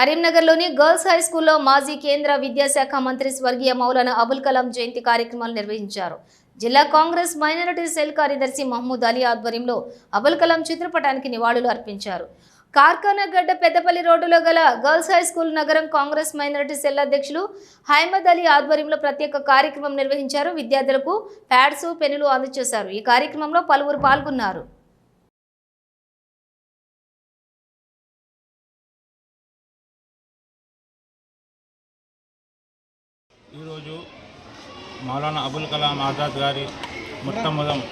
కరీంనగర్లోని girls high స్కూల్లో మాజీ కేంద్ర విద్యాశాఖ మంత్రి స్వర్గీయ మౌలానా అబుల్ కలాం జయంతి కార్యక్రమాలు నిర్వహించారు. జిల్లా కాంగ్రెస్ మైనారిటీ సెల్ కార్యదర్శి మహమూద్ అలీ ఆధ్వర్యంలో అబుల్ కలాం చిత్రపటానికి నివాళులు అర్పించారు. కార్ఖానాగడ్డ పెద్దపల్లి రోడ్డులో గల గర్ల్స్ హై స్కూల్ నగరం కాంగ్రెస్ మైనారిటీ సెల్ అధ్యక్షులు హైమద్ అలీ ఆధ్వర్యంలో ప్రత్యేక కార్యక్రమం నిర్వహించారు. విద్యార్థులకు ప్యాడ్స్ పెన్నులు అందజేశారు. ఈ కార్యక్రమంలో పలువురు పాల్గొన్నారు. మౌలానా అబుల్ కలాం ఆజాద్ గారి మొట్టమొదటి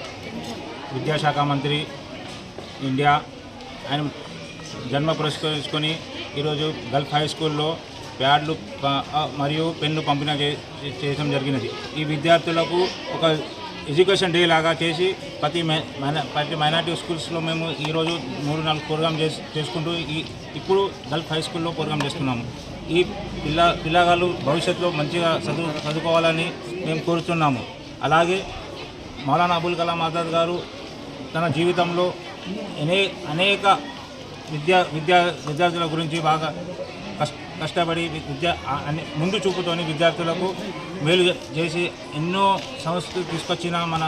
విద్యాశాఖ మంత్రి ఇండియా. ఆయన జన్మ పురస్కరించుకొని ఈరోజు గల్ఫ్ హై స్కూల్లో ప్యాడ్లు మరియు పెన్ను పంపిణీ చే- చేయడం జరిగినది. ఈ విద్యార్థులకు ఒక ఎడ్యుకేషన్ డే లాగా చేసి ప్రతి ప్రతి మైనార్టీ స్కూల్స్లో మేము ఈరోజు మూడు నాలుగు ప్రోగ్రామ్ చేసి చేసుకుంటూ ఈ ఇప్పుడు గల్ఫ్ హై స్కూల్లో ప్రోగ్రామ్ చేస్తున్నాము. ఈ పిల్ల పిల్లగాళ్ళు భవిష్యత్తులో మంచిగా చదువు చదువుకోవాలని మేము కోరుతున్నాము. అలాగే మౌలానా అబుల్ కలాం ఆజాద్ గారు తన జీవితంలో అనే అనేక విద్యా విద్యా విద్యార్థుల గురించి బాగా కష్టపడి విద్య ముందు చూపుతోని విద్యార్థులకు మేలు చేసి ఎన్నో సంస్థలు తీసుకొచ్చిన మన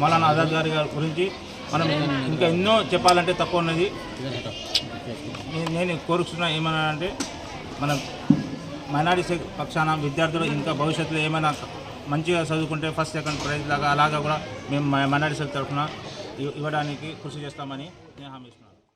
మౌలానా ఆజాద్ గారి గురించి మనం ఇంకా ఎన్నో చెప్పాలంటే తక్కువ ఉన్నది. నేను కోరుతున్నా ఏమన్నా అంటే మన మైనారిటీ పక్షాన విద్యార్థులు ఇంకా భవిష్యత్తులో ఏమైనా మంచిగా చదువుకుంటే ఫస్ట్ సెకండ్ ప్రైజ్ లాగా అలాగా కూడా మేము మైనారిటీ తరఫున ఇవ్వడానికి కృషి చేస్తామని నేను హామీ ఇస్తున్నాను.